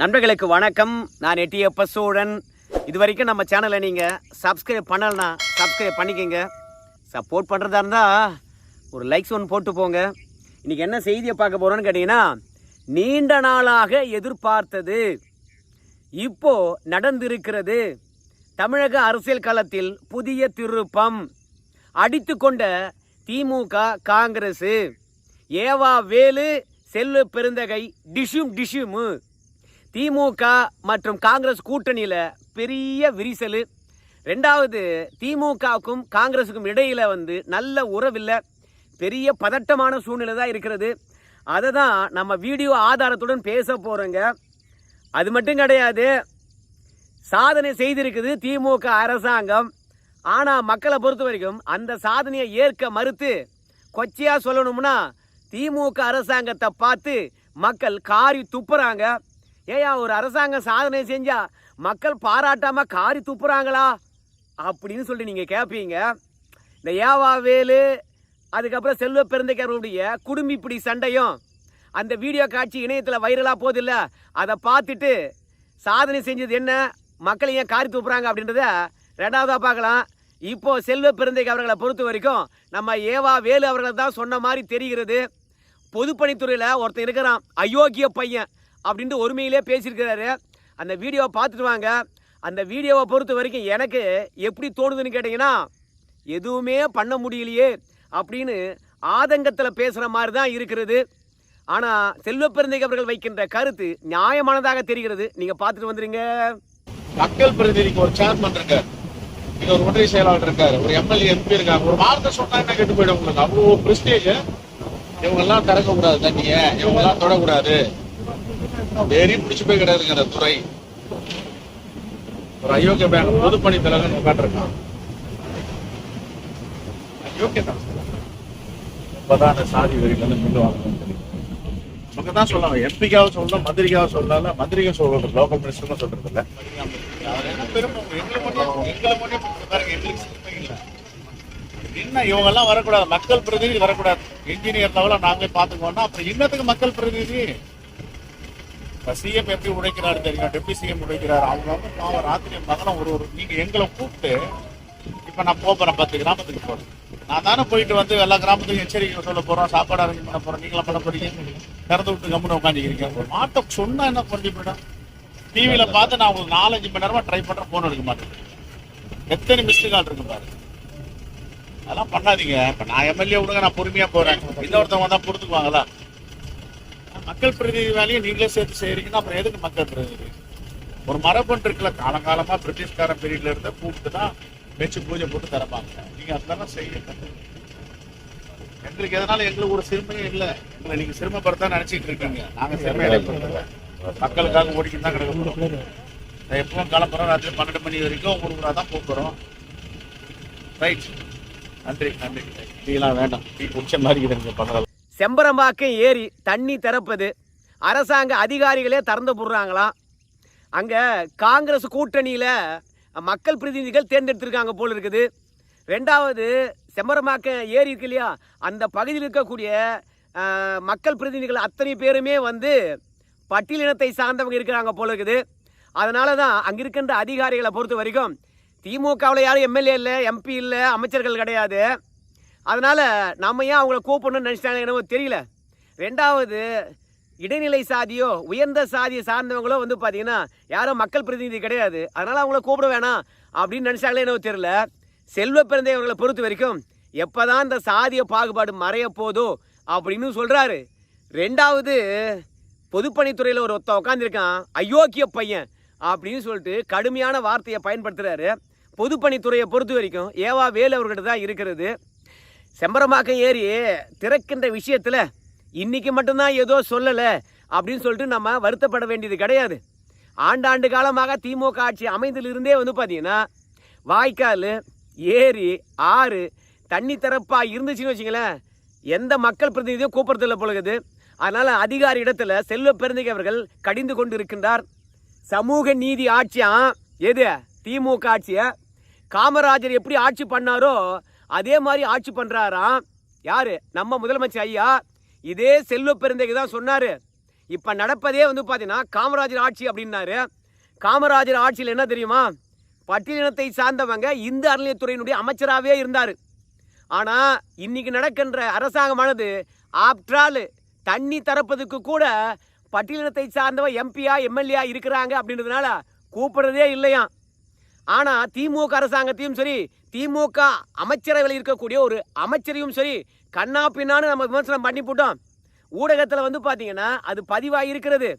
நண்பர்களுக்கு வணக்கம். நான் எட்டியப்ப சோழன் இது வரைக்கும் நம்ம சேனலை நீங்கள் சப்ஸ்கிரைப் பண்ணலனா சப்ஸ்கிரைப் பண்ணிக்கோங்க. சப்போர்ட் பண்ணுறதா இருந்தால் ஒரு லைக்ஸ் ஒன்று போட்டு போங்க. இன்றைக்கி என்ன செய்தியை பார்க்க போகிறோன்னு கேட்டிங்கன்னா நீண்ட நாளாக எதிர்பார்த்தது. இப்போது நடந்திருக்கிறது. தமிழக அரசியல் களத்தில் புதிய திருப்பம். அடித்து கொண்ட திமுக காங்கிரஸ் ஏவா வேலு செல்லு பெருந்தகை டிஷும் டிஷுமு. திமுக மற்றும் காங்கிரஸ் கூட்டணியில் பெரிய விரிசல். ரெண்டாவது திமுகவுக்கும் காங்கிரஸுக்கும் இடையில் வந்து நல்ல உறவில்லை. பெரிய பதட்டமான சூழ்நிலை தான் இருக்கிறது. அதை தான் நம்ம வீடியோ ஆதாரத்துடன் பேச போகிறோங்க அது மட்டும் கிடையாது. சாதனை செய்திருக்குது திமுக அரசாங்கம். ஆனால் மக்களை பொறுத்த வரைக்கும் அந்த சாதனையை ஏற்க மறுத்து கொச்சையாக சொல்லணும்னா திமுக அரசாங்கத்தை பார்த்து மக்கள் காரி துப்புறாங்க. ஏயா ஒரு அரசாங்கம் சாதனை செஞ்சா மக்கள் பாராட்டாம காரி துப்புறாங்களா? அப்படின்னு சொல்லி நீங்கள் கேட்பீங்க இந்த ஏவா வேலு அதுக்கப்புறம் செல்வ பெருந்தக்காரருடைய குடும்பி இப்படி சண்டையும் அந்த வீடியோ காட்சி இணையத்தில் வைரலாக போதில்ல? அதை பார்த்துட்டு சாதனை செஞ்சது என்ன? மக்கள் ஏன் காரி துப்புறாங்க அப்படின்றத ரெண்டாவதாக பார்க்கலாம். இப்போ செல்வ பெருந்தைக்கு அவர்களை பொறுத்த வரைக்கும் நம்ம ஏவா வேலு அவர்கள் தான் சொன்ன மாதிரி தெரிகிறது. பொதுப்பணித்துறையில் ஒருத்தன் இருக்கிறான் அயோக்கிய பையன். அப்படின்ட்டு ஒருமையிலே பேசியிருக்கிறாரு. அந்த வீடியோவை பார்த்துட்டு வாங்க. அந்த வீடியோவை பொறுத்த வரைக்கும் எனக்கு எப்படி தோணுதுன்னு கேட்டிங்கன்னா எதுவுமே பண்ண முடியலையே அப்படின்னு ஆதங்கத்தில் பேசுகிற மாதிரி தான் இருக்கிறது. ஆனால் செல்வ அவர்கள் வைக்கின்ற கருத்து நியாயமானதாக தெரிகிறது. நீங்கள் பார்த்துட்டு வந்துருங்க. மக்கள் பிரதிநிதிக்கு ஒரு சேர்மன் இருக்கார். இங்க ஒரு ஒன்றிய செயலாளர் இருக்காரு. ஒரு எம்எல்ஏ எம்பி இருக்காங்க. ஒரு வார்த்தை சொன்னா கெட்டு போயிடும் உங்களுக்கு? அவ்வளவு பிரஸ்டேஜ் இவங்க எல்லாம் திறக்க கூடாது தண்ணிய. இவங்க எல்லாம் தொடக்கூடாது. ஏறி பிடிச்சு போய் கிடையாதுங்க அந்த துறை. ஒரு அயோக்கிய பேங்க் பொதுப்பணி தலைவன் உட்காந்துருக்கான் அயோக்கிய தான் இப்பதான் அந்த சாதி வரியில இருந்து மீண்டு வாங்கணும்னு தெரியும் நமக்கு தான் சொல்லலாம் எம்பிக்காக சொல்லலாம் மந்திரிக்காக சொல்லல மந்திரிக்க சொல்றது லோக்கல் மினிஸ்டரும் சொல்றது இல்ல. என்ன எங்களை எங்களை மட்டும் இல்ல. என்ன இவங்க எல்லாம் வரக்கூடாது மக்கள் பிரதிநிதி வரக்கூடாது. இன்ஜினியர் லெவல நாங்களே பாத்துக்கோன்னா அப்புறம் இன்னத்துக்கு மக்கள் பிரதிநிதி சிஎம் எப்படி உழைக்கிறாரு தெரியும்? டெப்டி சிஎம் உழைக்கிறாரு அவங்க வந்து பாவம் ராத்திரி மகனம் ஒரு ஒரு நீங்க எங்களை கூப்பிட்டு இப்ப நான் போறேன் பத்து கிராமத்துக்கு போறேன். நான் தானே போயிட்டு வந்து எல்லா கிராமத்துக்கும் எச்சரிக்கை சொல்ல போறோம் சாப்பாடு அரேஞ்ச் பண்ண போறோம் நீங்களும் பண்ண போறீங்க. திறந்து விட்டு கம்முன்னு உட்காந்துக்கிறீங்க ஒரு மாட்டை சொன்னா என்ன பண்ணி போயிடும் டிவியில பார்த்து நான் உங்களுக்கு நாலஞ்சு மணி நேரமா ட்ரை பண்றேன் போன் எடுக்க மாட்டேன். எத்தனை மிஸ்டு கால் இருக்கு பாரு. அதெல்லாம் பண்ணாதீங்க. இப்ப நான் எம்எல்ஏ விடுங்க நான் பொறுமையா போறேன். இன்னொருத்தவங்க தான் பொறுத்துக்குவாங்களா? மக்கள் பிரதிநிதி வேலையை நீங்களே சேர்த்து செய்யறீங்கன்னா அப்புறம் எதுக்கு மக்கள் பிரதிநிதி? ஒரு மரபு இருக்குல்ல காலங்காலமா பிரிட்டிஷ்காரன் பீரியட்ல இருந்த கூப்பிட்டு தான் வச்சு பூஜை போட்டு தரப்பாங்க நீங்க அதெல்லாம் செய்யுங்க எங்களுக்கு எதனால எங்களுக்கு ஒரு சிறுமையும் இல்லை. எங்களை நீங்க சிரமப்படுத்த நினைச்சிட்டு இருக்கீங்க. நாங்க சிறுமையடைப்படுத்தல மக்களுக்காக ஓடிக்கிட்டு தான் கிடக்கணும் எப்பவும் கிளம்புறோம் ராத்திரி பன்னெண்டு மணி வரைக்கும் ஒரு ஊராக தான் போக்குறோம் ரைட். நன்றி நன்றி. டீலாம் வேண்டாம். டீ குடிச்ச மாதிரி இது எனக்கு பண்ணலாம் செம்பரம்பாக்கம் ஏரி தண்ணி திறப்பது. அரசாங்க அதிகாரிகளே திறந்து போடுறாங்களாம் அங்கே காங்கிரஸ் கூட்டணியில் மக்கள் பிரதிநிதிகள் தேர்ந்தெடுத்திருக்காங்க போல் இருக்குது. ரெண்டாவது செம்பரம்பாக்கம் ஏரி இருக்கு இல்லையா? அந்த பகுதியில் இருக்கக்கூடிய மக்கள் பிரதிநிதிகள் அத்தனை பேருமே வந்து பட்டியலினத்தை சார்ந்தவங்க இருக்கிறாங்க போல இருக்குது. அதனால தான் அங்கே இருக்கின்ற அதிகாரிகளை பொறுத்த வரைக்கும் திமுகவில் யாரும் எம்எல்ஏ இல்லை எம்பி இல்லை அமைச்சர்கள் கிடையாது. அதனால் நம்ம ஏன் அவங்கள கூப்பிடணும்னு நினச்சிட்டாங்க என்னவோ தெரியல. ரெண்டாவது இடைநிலை சாதியோ உயர்ந்த சாதியை சார்ந்தவங்களோ வந்து பார்த்தீங்கன்னா யாரும் மக்கள் பிரதிநிதி கிடையாது. அதனால் அவங்கள கூப்பிட வேணாம் அப்படின்னு நினச்சாங்களே என்னவோ தெரியல. செல்வ பிறந்தை அவர்களை பொறுத்த வரைக்கும் எப்போ தான் இந்த சாதிய பாகுபாடு மறைய போதோ அப்படின்னு சொல்கிறாரு ரெண்டாவது பொதுப்பணித்துறையில் ஒரு ஒருத்தன் உட்காந்துருக்கான் அயோக்கிய பையன் அப்படின்னு சொல்லிட்டு கடுமையான வார்த்தையை பயன்படுத்துகிறாரு பொதுப்பணித்துறையை பொறுத்த வரைக்கும் ஏவா வேல் அவர்கிட்ட தான் இருக்கிறது. செம்பரமாக்கம் ஏறி திறக்கின்ற விஷயத்தில் இன்னைக்கு மட்டும்தான் ஏதோ சொல்லலை அப்படின்னு சொல்லிட்டு நம்ம வருத்தப்பட வேண்டியது கிடையாது. ஆண்டாண்டு காலமாக திமுக ஆட்சி அமைந்திலிருந்தே வந்து பார்த்தீங்கன்னா வாய்க்கால் ஏரி ஆறு தண்ணி தரப்பாக இருந்துச்சுன்னு வச்சுங்களேன் எந்த மக்கள் பிரதிநிதியும் கூப்பிடுறதில்ல பொழுது அதனால் அதிகாரி இடத்துல செல்வ பெருந்தகை அவர்கள் கடிந்து கொண்டு இருக்கின்றார் சமூக நீதி ஆட்சியா? எது? திமுக ஆட்சியை? காமராஜர் எப்படி ஆட்சி பண்ணாரோ அதே மாதிரி ஆட்சி பண்ணுறாராம் யார்? நம்ம முதலமைச்சர் ஐயா. இதே செல்வ பெருந்தகை தான் சொன்னார். இப்போ நடப்பதே வந்து பார்த்தீங்கன்னா காமராஜர் ஆட்சி அப்படின்னாரு. காமராஜர் ஆட்சியில் என்ன தெரியுமா? பட்டியலினத்தை சார்ந்தவங்க இந்து அறநிலையத்துறையினுடைய அமைச்சராகவே இருந்தார். ஆனால் இன்னைக்கு நடக்கின்ற அரசாங்கமானது ஆப்ட்ரால் தண்ணி தரப்பதுக்கு கூட பட்டியலினத்தை சார்ந்தவன் எம்பியா எம்எல்ஏ இருக்கிறாங்க அப்படின்றதுனால கூப்பிடுறதே இல்லையாம். ஆனால் திமுக அரசாங்கத்தையும் சரி திமுக அமைச்சரவையில் இருக்கக்கூடிய ஒரு அமைச்சரையும் சரி கண்ணா பின்னான்னு நம்ம விமர்சனம் பண்ணி போட்டோம். ஊடகத்தில் வந்து பார்த்தீங்கன்னா அது பதிவாக இருக்கிறது.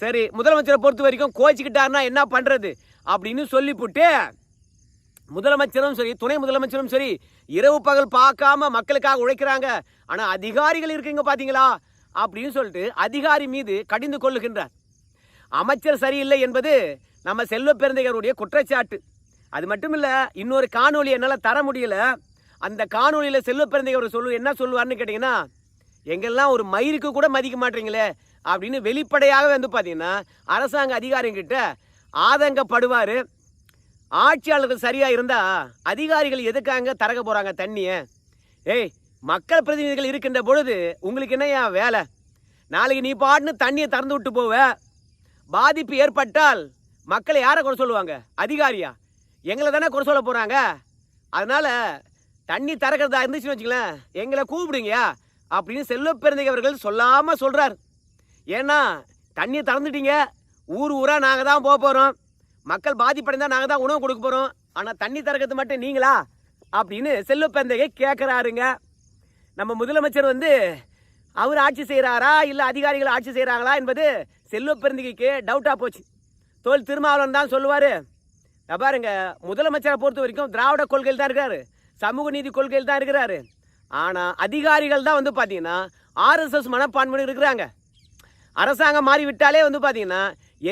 சரி முதலமைச்சரை பொறுத்த வரைக்கும் கோச்சிக்கிட்டாருன்னா என்ன பண்ணுறது அப்படின்னு சொல்லிவிட்டு முதலமைச்சரும் சரி துணை முதலமைச்சரும் சரி இரவு பகல் பார்க்காம மக்களுக்காக உழைக்கிறாங்க. ஆனால் அதிகாரிகள் இருக்குங்க பார்த்தீங்களா அப்படின்னு சொல்லிட்டு அதிகாரி மீது கடிந்து கொள்ளுகின்றார். அமைச்சர் சரியில்லை என்பது நம்ம செல்வ பெருந்தையருடைய குற்றச்சாட்டு. அது மட்டும் இல்லை இன்னொரு காணொலி என்னால் தர முடியல. அந்த காணொலியில் செல்வ பெருந்தையவர் சொல்லு என்ன சொல்லுவார்னு கேட்டிங்கன்னா எங்கெல்லாம் ஒரு மயிருக்கு கூட மதிக்க மாட்டீங்களே? அப்படின்னு வெளிப்படையாக வந்து பார்த்தீங்கன்னா அரசாங்க அதிகாரிகிட்ட ஆதங்கப்படுவார். ஆட்சியாளர்கள் சரியாக இருந்தால் அதிகாரிகள் எதுக்காங்க தரக போகிறாங்க தண்ணியை? ஏய் மக்கள் பிரதிநிதிகள் இருக்கின்ற பொழுது உங்களுக்கு என்னய்யா வேலை? நாளைக்கு நீ பாட்டுன்னு தண்ணியை திறந்து விட்டு போவ. பாதிப்பு ஏற்பட்டால் மக்களை யாரை குறை சொல்லுவாங்க? அதிகாரியா? எங்களை தானே குறை சொல்ல போகிறாங்க அதனால் தண்ணி திறக்கிறதா இருந்துச்சுன்னு வச்சுங்களேன் எங்களை கூப்பிடுங்கயா அப்படின்னு செல்வ அவர்கள் சொல்லாமல் சொல்கிறார் ஏன்னா தண்ணியை திறந்துட்டீங்க. ஊர் ஊராக நாங்கள் தான் போக போகிறோம் மக்கள் பாதிப்படைந்தால் நாங்கள் தான் உணவு கொடுக்க போகிறோம் ஆனால் தண்ணி திறக்கிறது மட்டும் நீங்களா? அப்படின்னு செல்வ கேட்குறாருங்க நம்ம முதலமைச்சர் வந்து அவர் ஆட்சி செய்கிறாரா இல்லை அதிகாரிகள் ஆட்சி செய்கிறாங்களா என்பது செல்வ டவுட்டாக போச்சு. தோல் திருமாவளவன் தான் சொல்லுவார். பாருங்க முதலமைச்சரை பொறுத்த வரைக்கும் திராவிட கொள்கையில் தான் இருக்காரு. சமூக நீதி கொள்கையில் தான் இருக்கிறாரு. ஆனால் அதிகாரிகள் தான் வந்து பார்த்தீங்கன்னா ஆர்எஸ்எஸ் மனப்பான்மையோடு இருக்கிறாங்க. அரசாங்கம் மாறிவிட்டாலே வந்து பார்த்தீங்கன்னா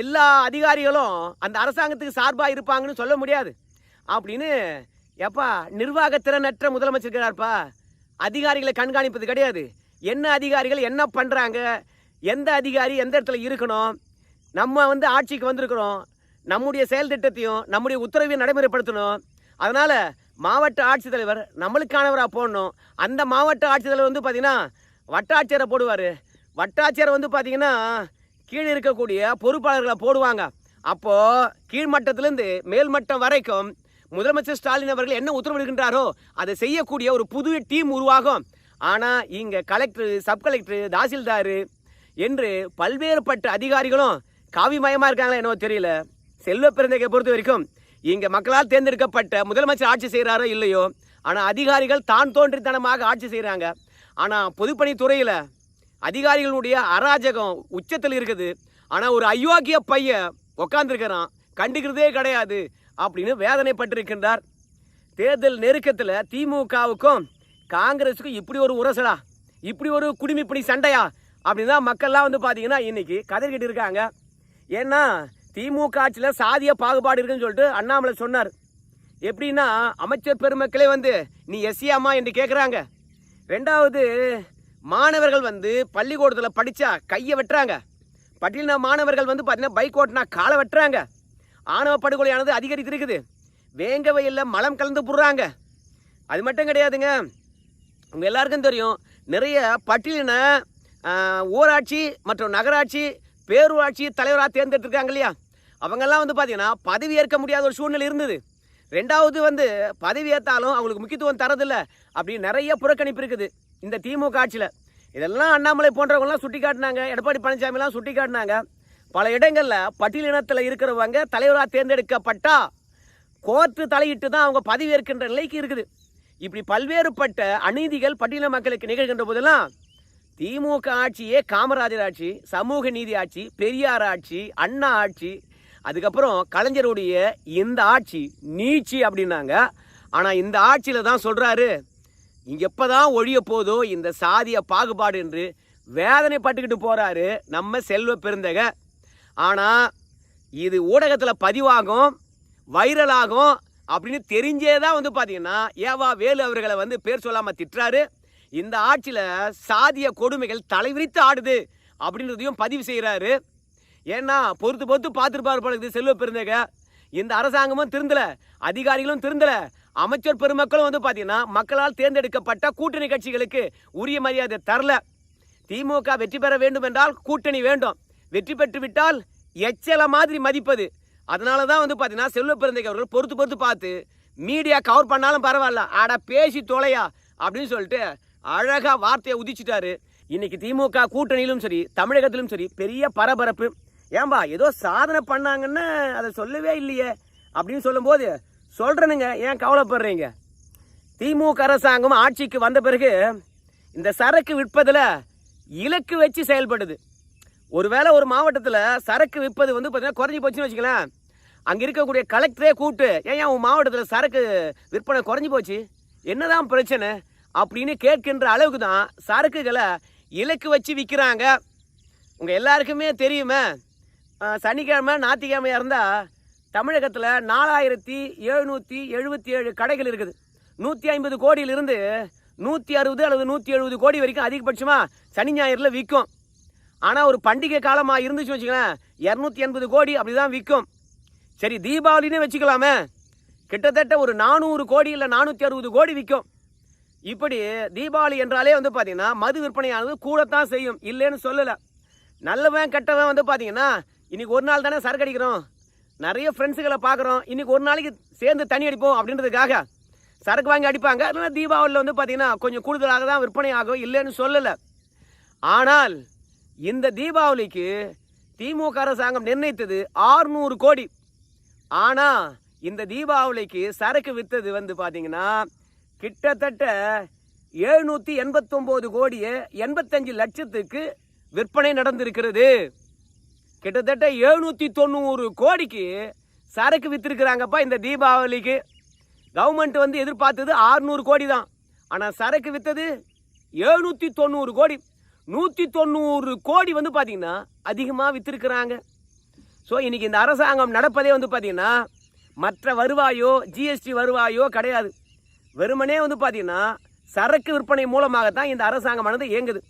எல்லா அதிகாரிகளும் அந்த அரசாங்கத்துக்கு சார்பாக இருப்பாங்கன்னு சொல்ல முடியாது. அப்படின்னு எப்பா நிர்வாகத்திறனற்ற முதலமைச்சர் இருக்கிறார்ப்பா. அதிகாரிகளை கண்காணிப்பது கிடையாது. என்ன அதிகாரிகள் என்ன பண்ணுறாங்க எந்த அதிகாரி எந்த இடத்துல இருக்கணும்? நம்ம வந்து ஆட்சிக்கு வந்திருக்கிறோம். நம்முடைய செயல் திட்டத்தையும் நம்முடைய உத்தரவையும் நடைமுறைப்படுத்தணும். அதனால் மாவட்ட ஆட்சித்தலைவர் நம்மளுக்கானவராக போடணும். அந்த மாவட்ட ஆட்சித்தலைவர் வந்து பார்த்திங்கன்னா வட்டாட்சியரை போடுவார். வட்டாட்சியரை வந்து பார்த்திங்கன்னா கீழே இருக்கக்கூடிய பொறுப்பாளர்களை போடுவாங்க. அப்போது கீழ்மட்டத்திலேருந்து மேல்மட்டம் வரைக்கும் முதலமைச்சர் ஸ்டாலின் அவர்கள் என்ன உத்தரவிடுகின்றாரோ அதை செய்யக்கூடிய ஒரு புது டீம் உருவாகும். ஆனால் இங்கே கலெக்டர் சப் கலெக்டர் தாசில்தார் என்று பல்வேறுபட்ட அதிகாரிகளும் காவிமயமாக இருக்காங்களா என்னவோ தெரியல. செல்வ பிறந்தகை பொறுத்த வரைக்கும் இங்கே மக்களால் தேர்ந்தெடுக்கப்பட்ட முதலமைச்சர் ஆட்சி செய்கிறாரோ இல்லையோ ஆனால் அதிகாரிகள் தான் தோன்றித்தனமாக ஆட்சி செய்கிறாங்க ஆனால் பொதுப்பணித்துறையில் அதிகாரிகளுடைய அராஜகம் உச்சத்தில் இருக்குது. ஆனால் ஒரு அயோக்கிய பையன் உக்காந்துருக்கிறான் கண்டுக்கிறதே கிடையாது அப்படின்னு வேதனைப்பட்டிருக்கின்றார். தேர்தல் நெருக்கத்தில் திமுகவுக்கும் காங்கிரஸுக்கும் இப்படி ஒரு உரசலா இப்படி ஒரு குடிமிப்படி சண்டையா அப்படின்னு தான் மக்கள்லாம் வந்து பார்த்தீங்கன்னா இன்னைக்கு கதறிக்கிட்டு இருக்காங்க. ஏன்னா திமுக ஆட்சியில் சாதிய பாகுபாடு இருக்குன்னு சொல்லிட்டு அண்ணாமலை சொன்னார். எப்படின்னா அமைச்சர் பெருமக்களே வந்து நீ எஸ்சியாமா என்று கேட்குறாங்க ரெண்டாவது மாணவர்கள் வந்து பள்ளிக்கூடத்தில் படித்தா கையை வெட்டுறாங்க. பட்டியலின மாணவர்கள் வந்து பார்த்தீங்கன்னா பைக் ஓட்டினா காலை வெட்டுறாங்க. ஆணவ படுகொலையானது அதிகரித்திருக்குது. வேங்க வயலில் மலம் கலந்து புடுறாங்க. அது மட்டும் கிடையாதுங்க. உங்கள் எல்லாருக்கும் தெரியும் நிறைய பட்டியலின ஊராட்சி மற்றும் நகராட்சி பேரூராட்சி தலைவராக தேர்ந்தெடுத்திருக்காங்க இல்லையா அவங்கெல்லாம் வந்து பார்த்தீங்கன்னா பதவி ஏற்க முடியாத ஒரு சூழ்நிலை இருந்தது. ரெண்டாவது வந்து பதவி ஏற்றாலும் அவங்களுக்கு முக்கியத்துவம் தரதில்லை அப்படி நிறைய புறக்கணிப்பு இருக்குது இந்த திமுக ஆட்சியில். இதெல்லாம் அண்ணாமலை போன்றவங்கலாம் சுட்டி காட்டினாங்க எடப்பாடி பழனிசாமிலாம் சுட்டி காட்டினாங்க. பல இடங்களில் பட்டியலினத்தில் இருக்கிறவங்க தலைவராக தேர்ந்தெடுக்கப்பட்டா கோர்ட்டு தலையிட்டு தான் அவங்க பதவி ஏற்கின்ற நிலைக்கு இருக்குது. இப்படி பல்வேறுபட்ட அநீதிகள் பட்டியல மக்களுக்கு நிகழ்கின்ற போதெல்லாம் திமுக ஆட்சியே காமராஜர் ஆட்சி சமூக நீதி ஆட்சி பெரியார் ஆட்சி அண்ணா ஆட்சி அதுக்கப்புறம் கலைஞருடைய இந்த ஆட்சி நீச்சி அப்படின்னாங்க. ஆனால் இந்த ஆட்சியில் தான் சொல்கிறாரு இங்கே எப்போ தான் ஒழிய போதோ இந்த சாதிய பாகுபாடு என்று வேதனைப்பட்டுக்கிட்டு போகிறாரு நம்ம செல்வ பெருந்தக. ஆனால் இது ஊடகத்தில் பதிவாகும் வைரலாகும் அப்படின்னு தெரிஞ்சே தான் வந்து பார்த்தீங்கன்னா ஏவா வேலு அவர்களை வந்து பேர் சொல்லாமல் திட்டுறாரு. இந்த ஆட்சியில் சாதிய கொடுமைகள் தலைவிரித்து ஆடுது அப்படின்றதையும் பதிவு செய்கிறாரு ஏன்னா பொறுத்து பொறுத்து பார்த்துருப்பாரு போல இது செல்வ பெருந்தக. இந்த அரசாங்கமும் திருந்தல அதிகாரிகளும் திருந்தல. அமைச்சர் பெருமக்களும் வந்து பார்த்தீங்கன்னா மக்களால் தேர்ந்தெடுக்கப்பட்ட கூட்டணி கட்சிகளுக்கு உரிய மரியாதை தரல. திமுக வெற்றி பெற வேண்டும் என்றால் கூட்டணி வேண்டும். வெற்றி பெற்று விட்டால் எச்சல மாதிரி மதிப்பது. அதனால தான் வந்து பார்த்தீங்கன்னா செல்வ பிறந்தைக்கு அவர்கள் பொறுத்து பொறுத்து பார்த்து மீடியா கவர் பண்ணாலும் பரவாயில்ல. அட பேசி தொலையா? அப்படின்னு சொல்லிட்டு அழகாக வார்த்தையை உதிச்சிட்டாரு. இன்னைக்கு திமுக கூட்டணியிலும் சரி தமிழகத்திலும் சரி பெரிய பரபரப்பு. ஏன்பா ஏதோ சாதனை பண்ணாங்கன்னு அதை சொல்லவே இல்லையே அப்படின்னு சொல்லும்போது சொல்கிறேனுங்க ஏன் கவலைப்படுறீங்க? திமுக அரசாங்கம் ஆட்சிக்கு வந்த பிறகு இந்த சரக்கு விற்பதில் இலக்கு வச்சு செயல்படுது. ஒருவேளை ஒரு மாவட்டத்தில் சரக்கு விற்பது வந்து பார்த்தீங்கன்னா குறைஞ்சி போச்சுன்னு வச்சுக்கலாம் அங்கே இருக்கக்கூடிய கலெக்டரே கூப்பிட்டு ஏன் ஏன் உன் மாவட்டத்தில் சரக்கு விற்பனை குறைஞ்சி போச்சு? என்னதான் பிரச்சனை? அப்படின்னு கேட்கின்ற அளவுக்கு தான் சரக்குகளை இலக்கு வச்சு விற்கிறாங்க உங்கள் எல்லாருக்குமே தெரியுமே சனிக்கிழமை ஞாயிற்றுக்கிழமையாக இருந்தால் தமிழகத்தில் நாலாயிரத்தி எழுநூற்றி எழுபத்தி ஏழு கடைகள் இருக்குது. நூற்றி ஐம்பது கோடியிலிருந்து நூற்றி அறுபது அல்லது நூற்றி எழுபது கோடி வரைக்கும் அதிகபட்சமாக சனி ஞாயிறில் விற்கும் ஆனால் ஒரு பண்டிகை காலமாக இருந்துச்சு வச்சுக்கோங்களேன் இரநூத்தி எண்பது கோடி அப்படி தான் விற்கும் சரி தீபாவளினே வச்சுக்கலாமே. கிட்டத்தட்ட ஒரு நானூறு கோடி இல்லை நானூற்றி அறுபது கோடி விற்கும் இப்படி தீபாவளி என்றாலே வந்து பார்த்தீங்கன்னா மது விற்பனையானது கூடத்தான் செய்யும். இல்லைன்னு சொல்லலை. நல்லவன் கெட்டவன் வந்து பார்த்தீங்கன்னா இன்னைக்கு ஒரு நாள் தானே சரக்கு அடிக்கிறோம். நிறைய ஃப்ரெண்ட்ஸுகளை பார்க்குறோம் இன்னைக்கு ஒரு நாளைக்கு சேர்ந்து தண்ணி அடிப்போம் அப்படின்றதுக்காக சரக்கு வாங்கி அடிப்பாங்க. அதனால தீபாவளியில் வந்து பார்த்தீங்கன்னா கொஞ்சம் கூடுதலாக தான் விற்பனை ஆகும். இல்லைன்னு சொல்லலை. ஆனால் இந்த தீபாவளிக்கு திமுக அரசாங்கம் நிர்ணயித்தது 600 கோடி. ஆனால் இந்த தீபாவளிக்கு சரக்கு விற்றது வந்து பார்த்தீங்கன்னா கிட்டத்தட்ட எழுநூற்றி எண்பத்தொம்போது கோடியே எண்பத்தஞ்சு லட்சத்துக்கு விற்பனை நடந்திருக்கிறது. கிட்டத்தட்ட எழுநூற்றி தொண்ணூறு கோடிக்கு சரக்கு வித்திருக்கிறாங்கப்பா இந்த தீபாவளிக்கு. கவர்மெண்ட் வந்து எதிர்பார்த்தது 600 கோடி தான். ஆனால் சரக்கு வித்தது எழுநூற்றி தொண்ணூறு கோடி. நூற்றி தொண்ணூறு கோடி வந்து பார்த்தீங்கன்னா அதிகமாக வித்திருக்கிறாங்க. ஸோ இன்றைக்கி இந்த அரசாங்கம் நடப்பதே வந்து பார்த்திங்கன்னா மற்ற வருவாயோ ஜிஎஸ்டி வருவாயோ கிடையாது. வெறுமனே வந்து பார்த்தீங்கன்னா சரக்கு விற்பனை மூலமாகத்தான் இந்த அரசாங்கமானது இயங்குது.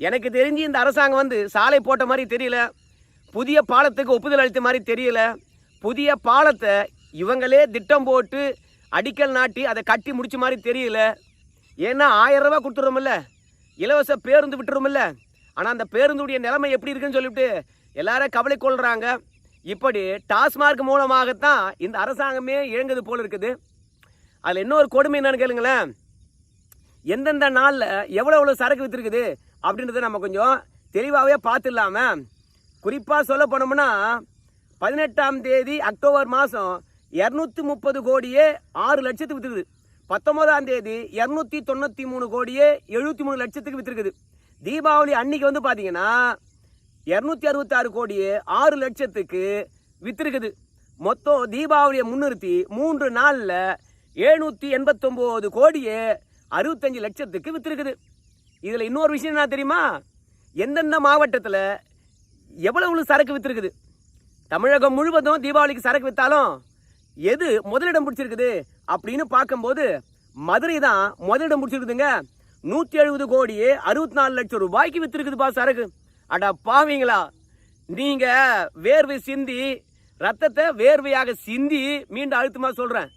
எனக்கு தெரிஞ்சு இந்த அரசாங்கம் வந்து சாலை போட்ட மாதிரி தெரியல புதிய பாலத்துக்கு ஒப்புதல் அளித்த மாதிரி தெரியல புதிய பாலத்தை இவங்களே திட்டம் போட்டு அடிக்கல் நாட்டி அதை கட்டி முடிச்ச மாதிரி தெரியல. ஏன்னா ஆயிரம் ரூபா கொடுத்துருமில்ல இலவச பேருந்து விட்டுருமில்ல ஆனால் அந்த பேருந்துடைய நிலைமை எப்படி இருக்குன்னு சொல்லிவிட்டு எல்லாரும் கவலை கொள்கிறாங்க இப்படி டாஸ்மார்க் மூலமாகத்தான் இந்த அரசாங்கமே இயங்குது போல இருக்குது. அதில் இன்னொரு கொடுமை என்னன்னு கேளுங்களேன். எந்தெந்த நாளில் எவ்வளோ எவ்வளோ சரக்கு விற்றுருக்குது அப்படின்றத நம்ம கொஞ்சம் தெளிவாகவே பார்த்துடலாம. குறிப்பாக சொல்ல போனோம்னா பதினெட்டாம் தேதி அக்டோபர் மாதம் இரநூத்தி முப்பது கோடியே ஆறு லட்சத்துக்கு விற்றுக்குது பத்தொன்பதாம் தேதி இரநூத்தி தொண்ணூற்றி மூணு கோடியே எழுபத்தி மூணு லட்சத்துக்கு விற்றுருக்குது தீபாவளி அன்னைக்கு வந்து பார்த்தீங்கன்னா இரநூத்தி அறுபத்தாறு கோடியே ஆறு லட்சத்துக்கு விற்றுருக்குது மொத்தம் தீபாவளியை முன்னிறுத்தி மூன்று நாளில் எழுநூற்றி எண்பத்தொம்போது கோடியே அறுபத்தஞ்சு லட்சத்துக்கு விற்றுருக்குது இதில் இன்னொரு விஷயம் என்ன தெரியுமா? எந்தெந்த மாவட்டத்தில் எவ்வளவு சரக்கு விற்றுருக்குது தமிழகம் முழுவதும் தீபாவளிக்கு சரக்கு விற்றாலும் எது முதலிடம் பிடிச்சிருக்குது அப்படின்னு பார்க்கும்போது மதுரை தான் முதலிடம் பிடிச்சிருக்குதுங்க. நூற்றி எழுபது கோடியே அறுபத்தி நாலு லட்சம் ரூபாய்க்கு விற்றுருக்குதுப்பா சரக்கு. அட பாவீங்களா? நீங்கள் வேர்வை சிந்தி ரத்தத்தை வேர்வையாக சிந்தி மீண்டும் அழுத்தமாக சொல்கிறேன்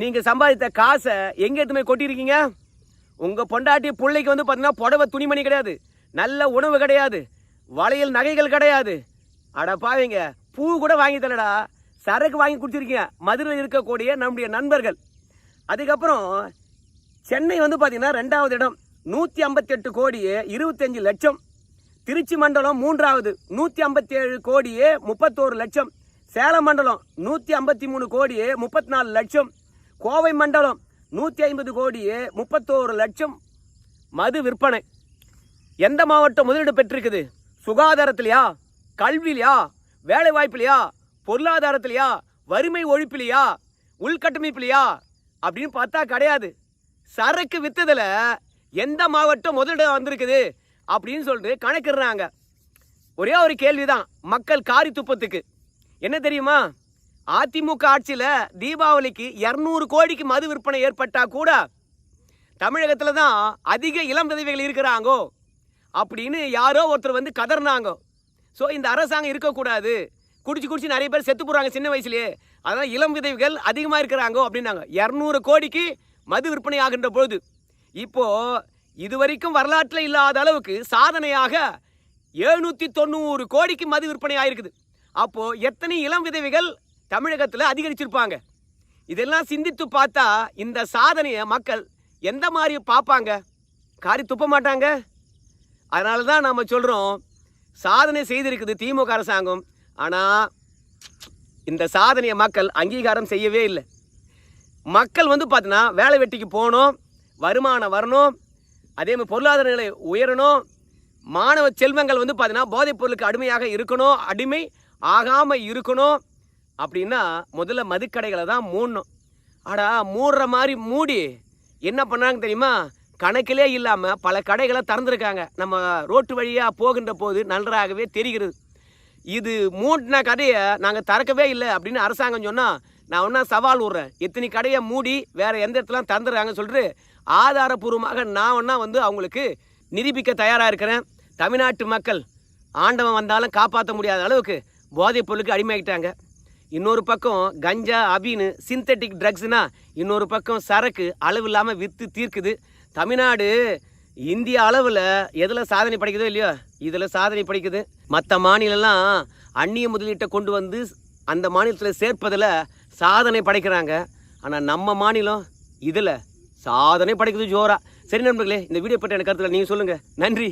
நீங்கள் சம்பாதித்த காசை எங்கே எடுத்துமே கொட்டியிருக்கீங்க? உங்கள் பொண்டாட்டி பிள்ளைக்கு வந்து பார்த்தீங்கன்னா புடவை துணிமணி கிடையாது. நல்ல உணவு கிடையாது. வளையல் நகைகள் கிடையாது. அட பாவீங்க பூ கூட வாங்கி தரடா சரக்கு வாங்கி குடிச்சிருக்கீங்க. மதுரையில் இருக்கக்கூடிய நம்முடைய நண்பர்கள். அதுக்கப்புறம் சென்னை வந்து பார்த்தீங்கன்னா ரெண்டாவது இடம். நூற்றி ஐம்பத்தெட்டு கோடியே இருபத்தஞ்சு லட்சம். திருச்சி மண்டலம் மூன்றாவது. நூற்றி ஐம்பத்தி ஏழு கோடியே முப்பத்தோரு லட்சம். சேலம் மண்டலம் நூற்றி ஐம்பத்தி மூணு கோடியே முப்பத்தி நாலு லட்சம். கோவை மண்டலம் நூற்றி ஐம்பது கோடியே முப்பத்தோரு லட்சம் மது விற்பனை. எந்த மாவட்டம் முதலீடு பெற்றிருக்குது? சுகாதாரத்திலையா? கல்விலையா வேலை வாய்ப்பிலையா பொருளாதாரத்திலையா? வறுமை ஒழிப்பிலையா? உள்கட்டமைப்பிலையா? அப்படின்னு பார்த்தா கிடையாது. சரக்கு வித்ததில் எந்த மாவட்டம் முதலிடம் வந்திருக்குது அப்படின்னு சொல்லிட்டு கணக்கிடுறாங்க. ஒரே ஒரு கேள்விதான். மக்கள் காரி துப்பத்துக்கு. என்ன தெரியுமா? அதிமுக ஆட்சியில் தீபாவளிக்கு இரநூறு கோடிக்கு மது விற்பனை ஏற்பட்டால் கூட தமிழகத்தில் தான் அதிக இளம் விதவைகள் இருக்கிறாங்கோ அப்படின்னு யாரோ ஒருத்தர் வந்து கதறினாங்க. ஸோ இந்த அரசாங்கம் இருக்கக்கூடாது. குடிச்சு குடிச்சு நிறைய பேர் செத்து போகிறாங்க சின்ன வயசுலேயே. அதனால் இளம் விதவைகள் அதிகமாக இருக்கிறாங்கோ அப்படின்னாங்க. இரநூறு கோடிக்கு மது விற்பனை ஆகின்ற பொழுது இப்போது இதுவரைக்கும் வரலாற்றில் இல்லாத அளவுக்கு சாதனையாக எழுநூற்றி தொண்ணூறு கோடிக்கு மது விற்பனை ஆயிருக்குது. அப்போது எத்தனை இளம் விதவைகள் தமிழகத்தில் அதிகரிச்சிருப்பாங்க. இதெல்லாம் சிந்தித்து பார்த்தா இந்த சாதனையை மக்கள் எந்த மாதிரி பார்ப்பாங்க? காரி துப்ப மாட்டாங்க. அதனால தான் நம்ம சொல்கிறோம் சாதனை செய்திருக்குது திமுக அரசாங்கம். ஆனால் இந்த சாதனையை மக்கள் அங்கீகாரம் செய்யவே இல்லை. மக்கள் வந்து பார்த்தீங்கன்னா வேலை வெட்டிக்கு போகணும் வருமானம் வரணும் அதே மாதிரி பொருளாதார நிலை உயரணும் மாணவ செல்வங்கள் வந்து பார்த்தீங்கன்னா போதைப் பொருளுக்கு அடிமையாக இருக்கணும் அடிமை ஆகாமல் இருக்கணும். அப்படின்னா முதல்ல மதுக்கடைகளை தான் மூடணும். ஆடா மூடுற மாதிரி மூடி என்ன பண்ணாங்க தெரியுமா? கணக்கிலே இல்லாமல் பல கடைகளை திறந்துருக்காங்க. நம்ம ரோட்டு வழியாக போகின்ற போது நன்றாகவே தெரிகிறது. இது மூட்டின கடையை நாங்கள் திறக்கவே இல்லை அப்படின்னு அரசாங்கம் சொன்னால் நான் ஒன்றா சவால் விட்றேன். எத்தனை கடையை மூடி வேறு எந்த இடத்துல திறந்துடுறாங்கன்னு சொல்லிட்டு ஆதாரபூர்வமாக நான் ஒன்றா வந்து அவங்களுக்கு நிரூபிக்க தயாராக இருக்கிறேன். தமிழ்நாட்டு மக்கள் ஆண்டவன் வந்தாலும் காப்பாற்ற முடியாத அளவுக்கு போதைப் பொருளுக்கு அடிமையாகிட்டாங்க இன்னொரு பக்கம் கஞ்சா அபின்னு சிந்தட்டிக் ட்ரக்ஸ்னா இன்னொரு பக்கம் சரக்கு அளவு இல்லாமல் விற்று தீர்க்குது. தமிழ்நாடு இந்திய அளவில் எதில் சாதனை படைக்குதோ இல்லையோ இதில் சாதனை படைக்குது. மற்ற மாநிலம்லாம் அந்நிய முதலீட்டை கொண்டு வந்து அந்த மாநிலத்தில் சேர்ப்பதில் சாதனை படைக்கிறாங்க. ஆனால் நம்ம மாநிலம் இதில் சாதனை படைக்குது ஜோரா. சரி நண்பர்களே இந்த வீடியோ பற்றி எனக்கு கருத்தில் நீங்கள் சொல்லுங்கள் நன்றி.